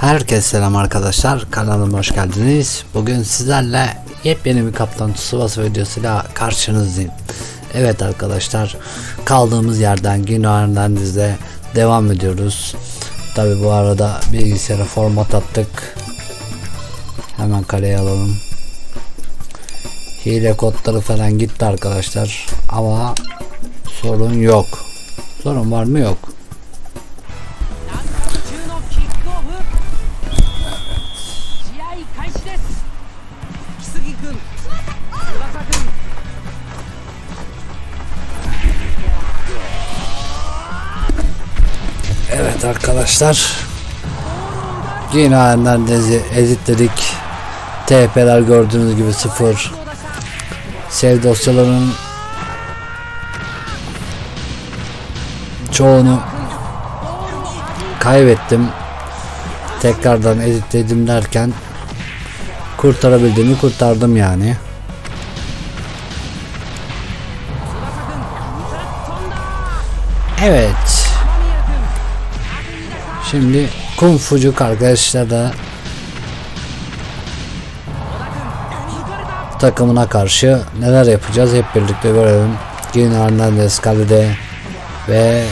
Herkese selam arkadaşlar kanalıma hoş geldiniz. Bugün sizlerle yepyeni bir Kaptan Tsubasa videosuyla karşınızdayım. Evet arkadaşlar kaldığımız yerden Gino Hernandez'de devam ediyoruz. Tabi bu arada bilgisayara format attık. Hemen kaleye alalım. Hile kodları falan gitti arkadaşlar ama sorun yok. Sorun var mı yok. Arkadaşlar. Yine Hernandez'i editledik. TP'ler gördüğünüz gibi sıfır. Save dosyalarının çoğunu kaybettim. Tekrardan editledim derken kurtarabildiğimi kurtardım yani. Evet. Şimdi Kung arkadaşlar da takımına karşı neler yapacağız hep birlikte görelim. Gino Hernandez kalede ve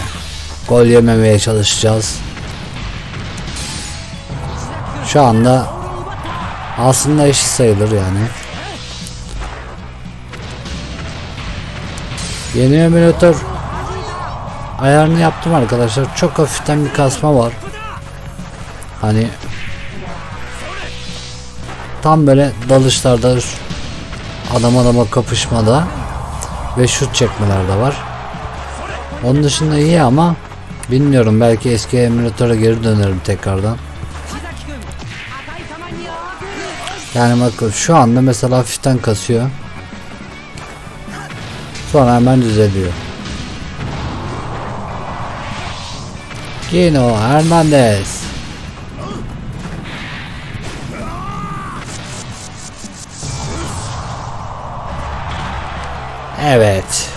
gol yememeye çalışacağız. Şu anda aslında eşit sayılır yani. Yeni emülatör ayarını yaptım arkadaşlar. Çok hafiften bir kasma var. Hani tam böyle dalışlarda adam adama kapışmada ve şut çekmeler de var. Onun dışında iyi ama bilmiyorum belki eski emülatöre geri dönerim tekrardan. Yani bakın şu anda mesela hafiften kasıyor. Sonra hemen düzeliyor. Gino Hernandez Evet.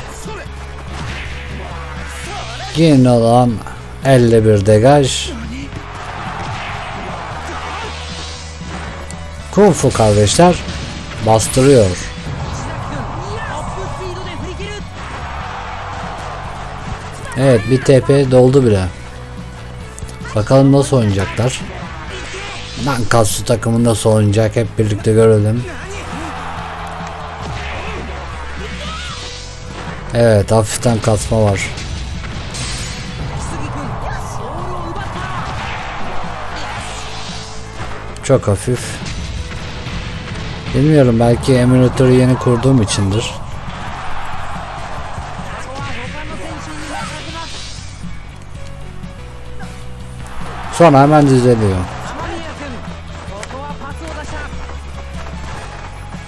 Yine olan 51 degaj. Kung Fu kardeşler bastırıyor. Evet bir TP doldu bile. Bakalım nasıl oynayacaklar. Nankatsu takımı nasıl oynayacak hep birlikte görelim. Evet hafiften kasma var. Çok hafif. Bilmiyorum belki emülatörü yeni kurduğum içindir. Sonra hemen düzeliyor.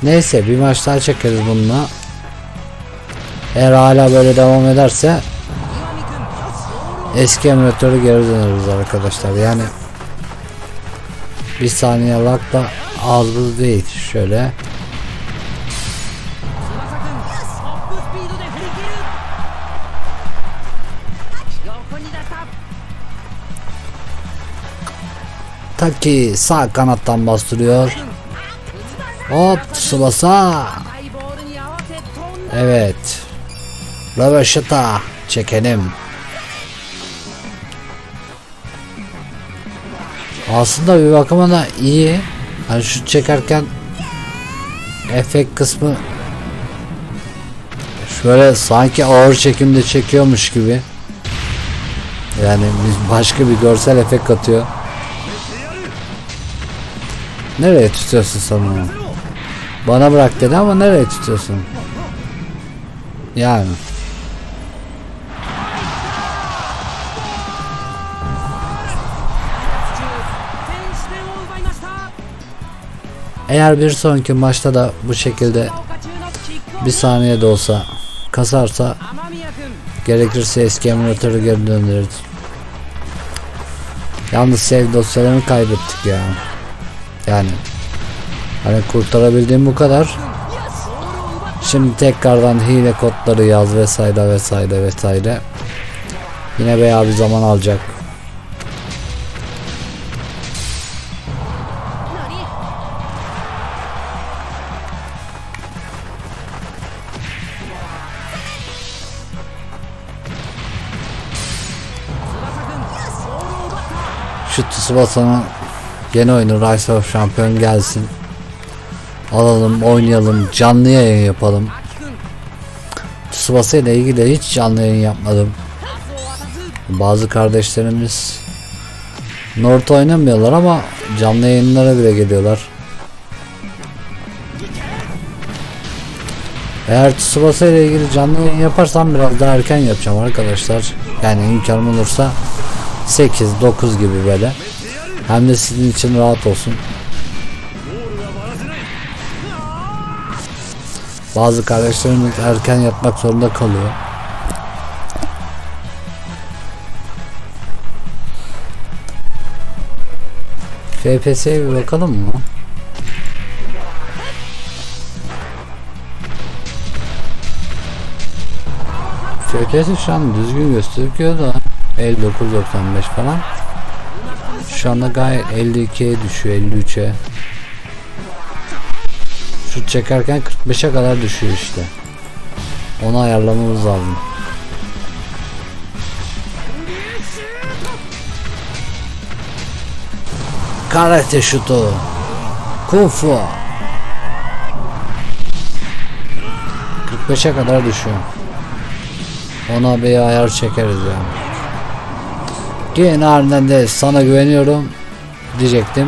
Neyse bir maç daha çekeriz bununla. Eğer hala böyle devam ederse eski emülatörü geri döneriz arkadaşlar. Yani bir saniye lag da az buz değil. Şöyle Taki sağ kanattan bastırıyor. Hop Tsubasa. Evet. Röveşata çekelim. Aslında bir bakıma da iyi. Hani şut çekerken efekt kısmı şöyle sanki ağır çekimde çekiyormuş gibi. Yani başka bir görsel efekt katıyor. Nereye tutuyorsun onu? Bana bırak dedi ama nereye tutuyorsun? Yani. Eğer bir sonraki maçta da bu şekilde bir saniye de olsa kasarsa gerekirse eski emülatörü geri döndürürüz. Yalnız save dosyalarını kaybettik ya. Yani hani kurtarabildiğim bu kadar. Şimdi tekrardan hile kodları yaz vesaire vesaire vesaire. Yine bayağı bir zaman alacak. şu Tsubasa'nın yeni oyunu Rise of Champion gelsin. Alalım, oynayalım, canlı yayın yapalım. Tsubasa ile ilgili hiç canlı yayın yapmadım. Bazı kardeşlerimiz Naruto oynamıyorlar ama canlı yayınlara bile geliyorlar. Eğer Tsubasa ile ilgili canlı yayın yaparsam biraz daha erken yapacağım arkadaşlar. Yani imkanım olursa 8-9 gibi böyle. Hem de sizin için rahat olsun. Bazı kardeşlerimiz erken yatmak zorunda kalıyor. FPS'ye bir bakalım mı? FPS şu an düzgün gösteriyor da 59.95 falan. Şu anda gayet 52'ye düşüyor 53'e. Şut çekerken 45'e kadar düşüyor işte. Onu ayarlamamız lazım. Karate şutu. Kung fu. 45'e kadar düşüyor. Ona bir ayar çekeriz ya. Gene Hernandez sana güveniyorum diyecektim.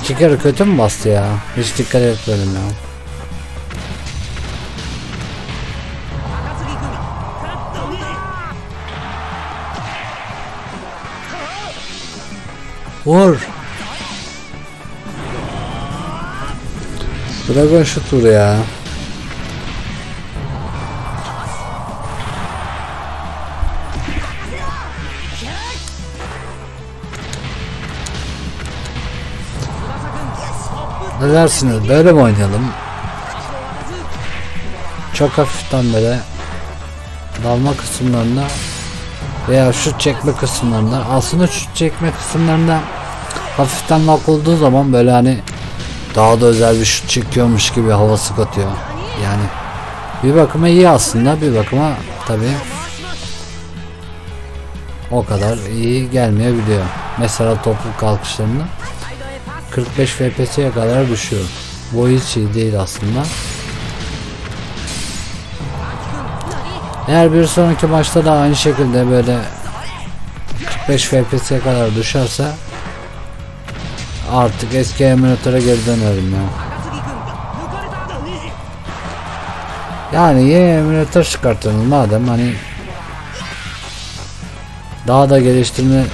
İki kere kötü mü bastı ya? Hiç dikkat etmedim ya. Vur. Dragon Shooter ya. Dersiniz? Böyle mi oynayalım? Çok hafiften böyle dalma kısımlarında veya şut çekme kısımlarında aslında şut çekme kısımlarında hafiften knock olduğu zaman böyle hani daha da özel bir şut çekiyormuş gibi havası katıyor. Yani bir bakıma iyi aslında bir bakıma tabi o kadar iyi gelmeyebiliyor. Mesela toplu kalkışlarında 45 FPS'ye kadar düşüyor. Bu hiç iyi değil aslında. Eğer bir sonraki maçta da aynı şekilde böyle 45 FPS'ye kadar düşerse artık eski emulatöre geri dönerim ya. Yani yeni emülatör çıkartalım madem hani daha da geliştirme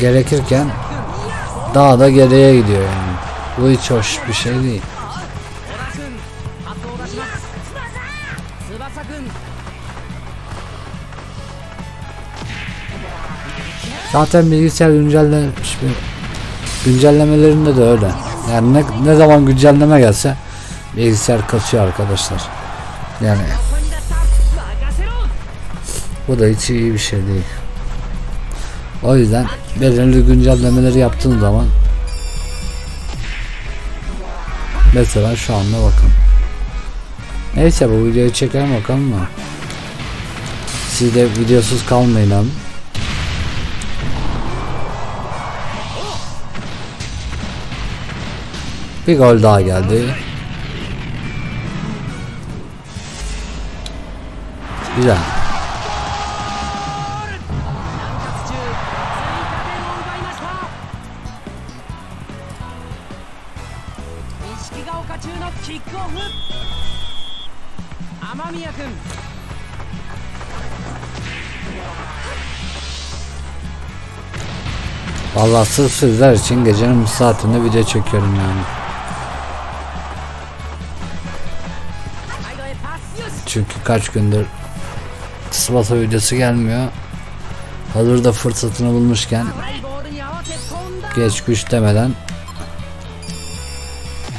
gerekirken daha da geriye gidiyor yani. Bu hiç hoş bir şey değil. Zaten bilgisayar güncellemiş bir güncellemelerinde de öyle. Yani ne, ne zaman güncelleme gelse bilgisayar kasıyor arkadaşlar. Yani bu da hiç iyi bir şey değil. O yüzden belirli güncellemeleri yaptığın zaman mesela şu anda bakın. Neyse bu videoyu çekelim bakalım mı? Siz de videosuz kalmayın abi. Bir gol daha geldi. Güzel. Vallahi sırf sizler için gecenin bu saatinde video çekiyorum yani. Çünkü kaç gündür Tsubasa videosu gelmiyor. Hazırda fırsatını bulmuşken geç güç demeden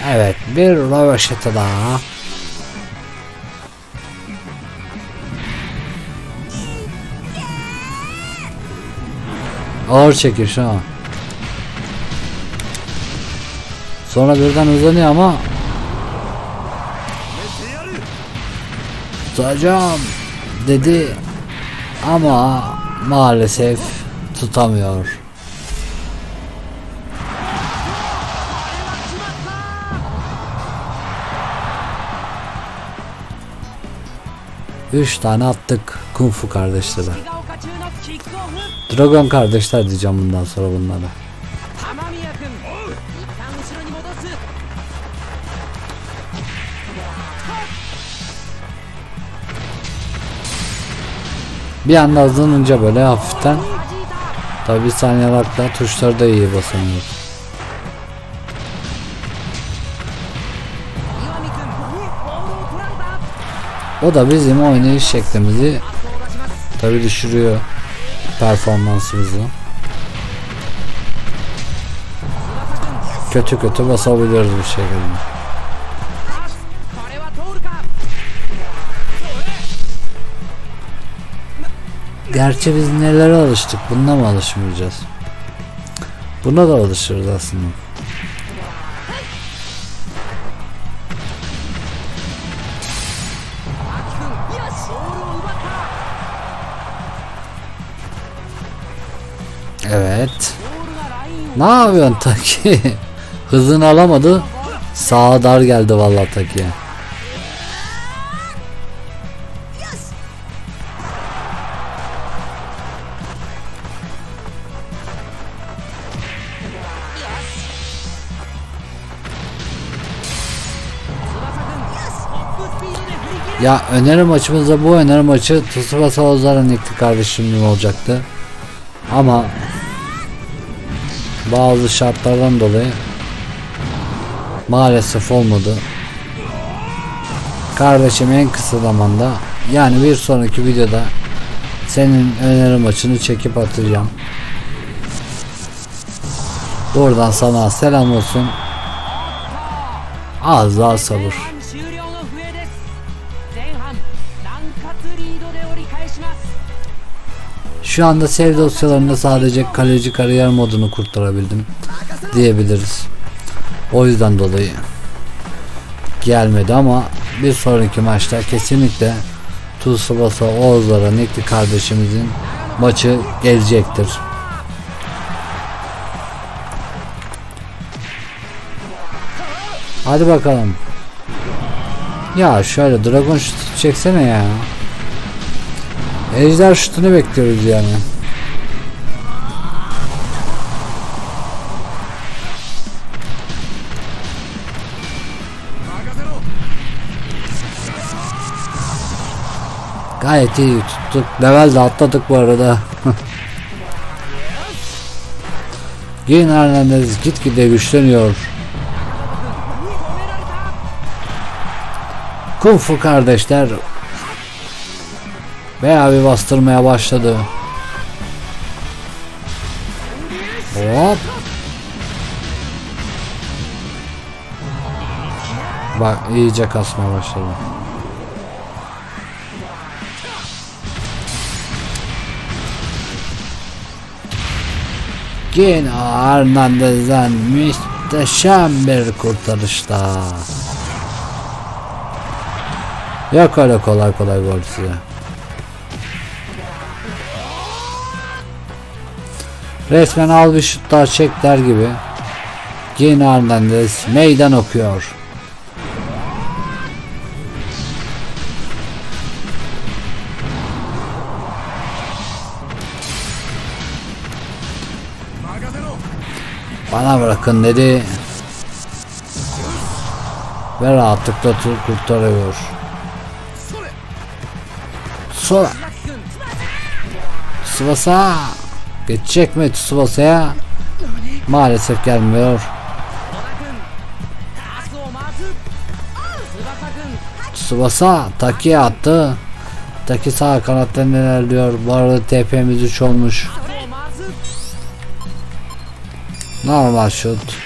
Evet bir röveşete daha Ağır çekiş ha Sonra birden hızlanıyor ama tutacağım dedi ama maalesef tutamıyor. Üç tane attık Kung Fu kardeşler. Dragon kardeşler diyeceğim bundan sonra bunlara. Bir anda hızlanınca böyle hafiften tabi saniye farkla tuşları da iyi basamıyoruz. O da bizim oynayış şeklimizi tabi düşürüyor performansımızı. Kötü kötü basabiliyoruz bu şekilde. Gerçi biz nelere alıştık bununla mı alışmayacağız? Buna da alışırız aslında. Evet. Ne yapıyorsun Taki? Hızını alamadı. Sağa dar geldi vallahi Taki'ye. Ya öneri maçımızda bu öneri maçı Tsubasa Ozar'ın ilk kardeşimle olacaktı. Ama bazı şartlardan dolayı maalesef olmadı. Kardeşim en kısa zamanda yani bir sonraki videoda senin öneri maçını çekip atacağım. Buradan sana selam olsun. Az daha sabır. Şu anda save dosyalarında sadece kaleci kariyer modunu kurtarabildim diyebiliriz. O yüzden dolayı gelmedi ama bir sonraki maçta kesinlikle Tsubasa Oğuzlara Nikli kardeşimizin maçı gelecektir. Hadi bakalım. Ya şöyle dragon şutu çeksene ya. Ejder şutunu bekliyoruz yani. Gayet iyi tuttuk. Level de atladık bu arada. Giyin Hernandez gitgide güçleniyor. Kung Fu kardeşler Bayağı bir bastırmaya başladı. Hop. Bak iyice kasmaya başladı. Gene Hernandez'den muhteşem bir kurtarışta. Yok öyle kolay kolay gol size. Resmen al bir şut daha çek der gibi. Gene Hernandez meydan okuyor. Bana bırakın dedi. Ve rahatlıkla tur kurtarıyor. 君 Tsubasa Geçecek mi Tsubasa'ya? Maalesef gelmiyor. Tsubasa Taki'ye attı. Taki sağ kanattan ilerliyor. Bu arada TP'miz 3 olmuş. Normal şut.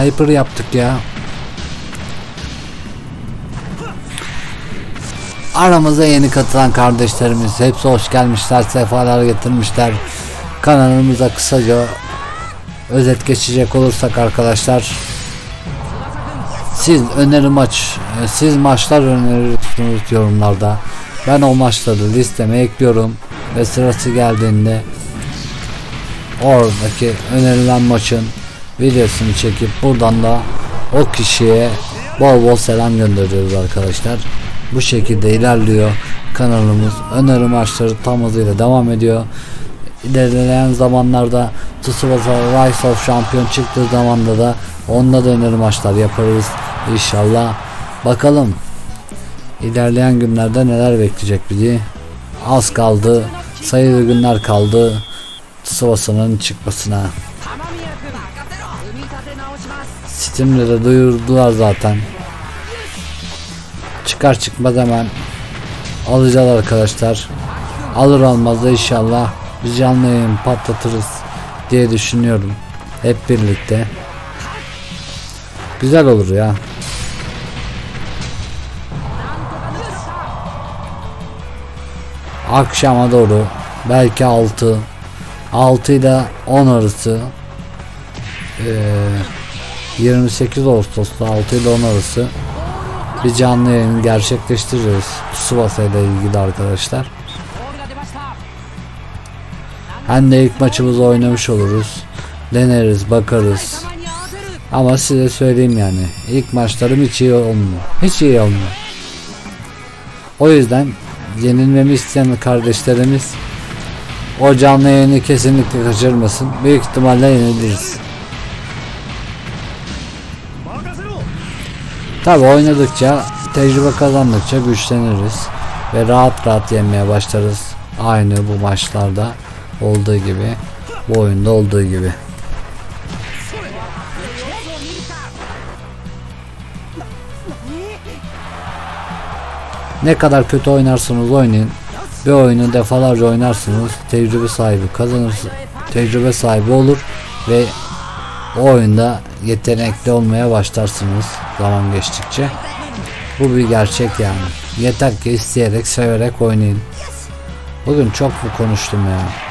Hyper yaptık ya. Aramıza yeni katılan kardeşlerimiz hepsi hoş gelmişler, sefalar getirmişler. Kanalımıza kısaca özet geçecek olursak arkadaşlar siz öneri maç e, siz maçlar önerirsiniz yorumlarda. Ben o maçları listeme ekliyorum ve sırası geldiğinde oradaki önerilen maçın videosunu çekip buradan da o kişiye bol bol selam gönderiyoruz arkadaşlar. Bu şekilde ilerliyor kanalımız. Öneri maçları tam hızıyla devam ediyor. İlerleyen zamanlarda Tsubasa Rise of Champion çıktığı zamanda da onunla da öneri maçlar yaparız inşallah. Bakalım ilerleyen günlerde neler bekleyecek bizi. Az kaldı. Sayılı günler kaldı. Tsubasa'nın çıkmasına. Steam'de de duyurdular zaten. Çıkar çıkmaz hemen alacağız arkadaşlar. Alır almaz da inşallah biz canlı yayın patlatırız diye düşünüyorum. Hep birlikte. Güzel olur ya. Akşama doğru belki 6 6 ile 10 arası eee 28 Ağustos'ta 6 ile 10 arası bir canlı yayın gerçekleştireceğiz. Tsubasa ile ilgili arkadaşlar. Hem de ilk maçımızı oynamış oluruz. Deneriz, bakarız. Ama size söyleyeyim yani ilk maçlarım hiç iyi olmuyor. Hiç iyi olmuyor. O yüzden yenilmemi isteyen kardeşlerimiz o canlı yayını kesinlikle kaçırmasın. Büyük ihtimalle yeniliriz. Tabi oynadıkça, tecrübe kazandıkça güçleniriz ve rahat rahat yenmeye başlarız. Aynı bu maçlarda olduğu gibi, bu oyunda olduğu gibi. Ne kadar kötü oynarsanız oynayın. Bir oyunu defalarca oynarsınız. Tecrübe sahibi kazanırsınız. Tecrübe sahibi olur ve o oyunda yetenekli olmaya başlarsınız zaman geçtikçe. Bu bir gerçek yani. Yeter ki isteyerek, severek oynayın. Bugün çok mu konuştum ya?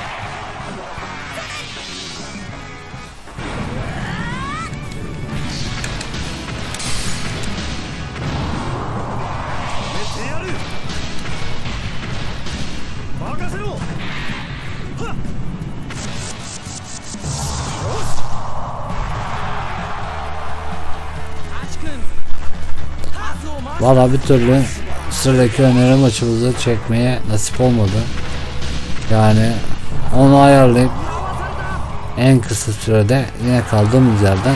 Valla bir türlü sıradaki öneri maçımızı çekmeye nasip olmadı. Yani onu ayarlayıp en kısa sürede yine kaldığımız yerden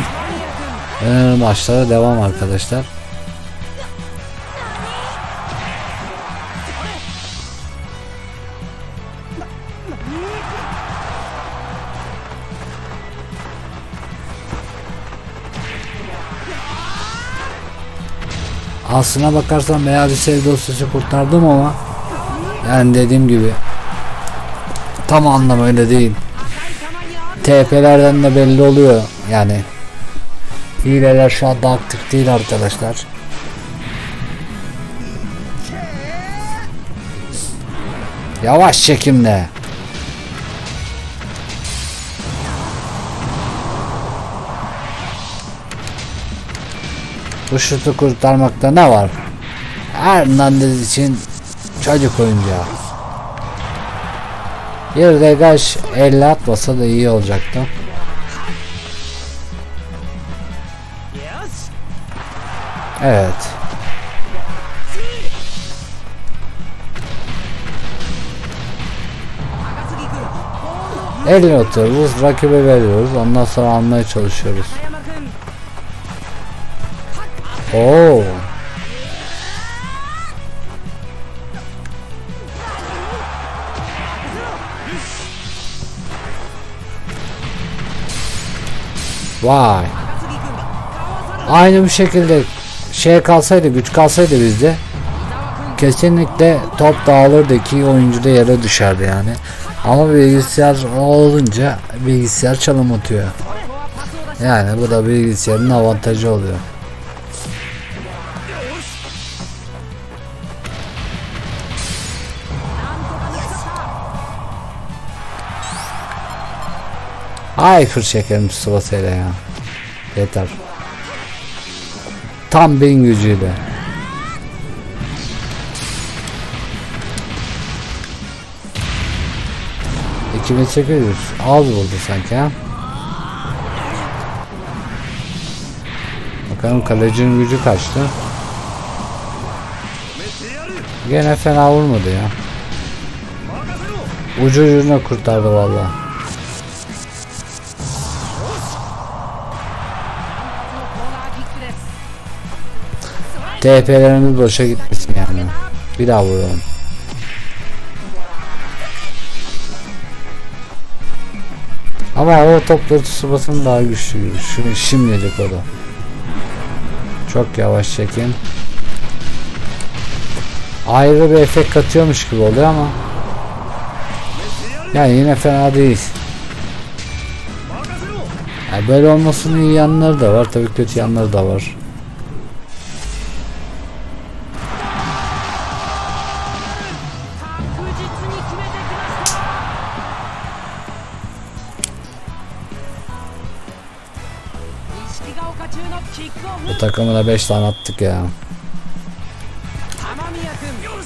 öneri maçlara devam arkadaşlar. Aslına bakarsan bir sevgi dosyası kurtardım ama yani dediğim gibi tam anlamıyla değil. TP'lerden de belli oluyor yani. Hileler şu anda aktif değil arkadaşlar. Yavaş çekimle. Bu şutu kurtarmakta ne var? Hernandez için çocuk oyuncağı. Bir degaj 50 atmasa da iyi olacaktı. Evet. Elle atıyoruz, rakibe veriyoruz, ondan sonra almaya çalışıyoruz. Oo. Vay. Aynı bir şekilde şey kalsaydı, güç kalsaydı bizde kesinlikle top dağılırdı iki oyuncu da yere düşerdi yani. Ama bilgisayar olunca bilgisayar çalım atıyor. Yani bu da bilgisayarın avantajı oluyor. Hyper çekelim Tsubasa'yla ya. Yeter. Tam bin gücüyle. ...2800... ...az buldu sanki ha. Bakalım kalecinin gücü kaçtı. Gene fena vurmadı ya. Ucu ucuna kurtardı valla. TP'lerimiz boşa gitmesin yani. Bir daha vuralım. Ama o topları Tsubasa'nın daha güçlü. Şu şimdilik o da. Çok yavaş çekin. Ayrı bir efekt katıyormuş gibi oluyor ama. Yani yine fena değil. Yani böyle olmasının iyi yanları da var. Tabii kötü yanları da var. takımına 5 tane attık ya.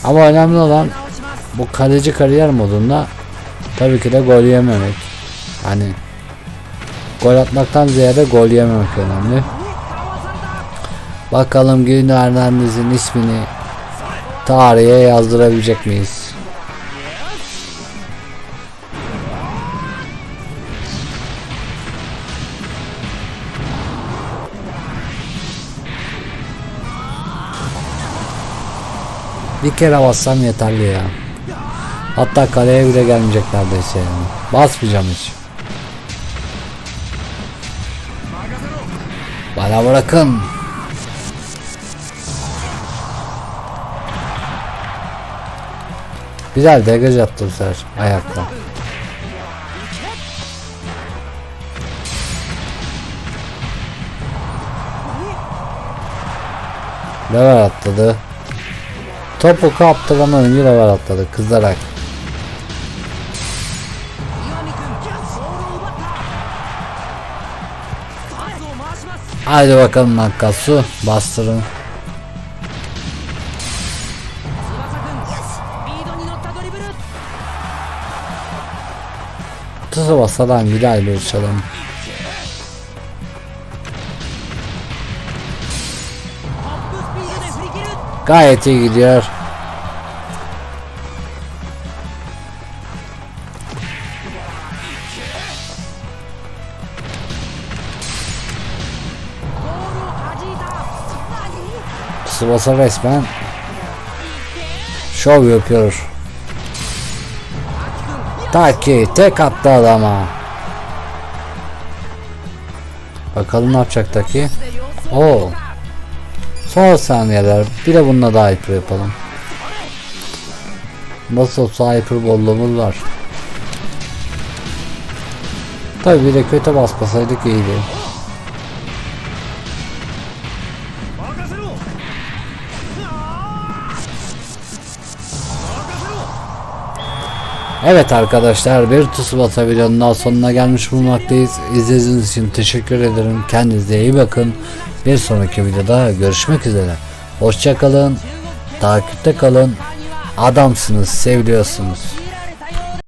Ama önemli olan bu kaleci kariyer modunda tabii ki de gol yememek. Hani gol atmaktan ziyade gol yememek önemli. Bakalım Gülün Hernandez'in ismini tarihe yazdırabilecek miyiz? Bir kere bassam yeterli ya. Hatta kaleye bile gelmeyecek neredeyse yani. Basmayacağım hiç. Bana bırakın. Güzel degaj attı bu sefer ayakta. Level atladı. Topu kaptık ama yine var atladı kızarak. Haydi bakalım Nakatsu bastırın. Tuzu Tsubasa'dan bir aile uçalım. Gayet iyi gidiyor. Tsubasa resmen şov yapıyor. Ta tek attı adama. Bakalım ne yapacak Taki. Oo. Son saniyeler. Bir de bununla daha hyper yapalım. Nasıl olsa hyper bolluğumuz var. Tabi bir de kötü basmasaydık iyiydi. Evet arkadaşlar bir Tsubasa videonun sonuna gelmiş bulunmaktayız. İzlediğiniz için teşekkür ederim. Kendinize iyi bakın. Bir sonraki videoda görüşmek üzere. Hoşçakalın. Takipte kalın. Adamsınız, seviliyorsunuz.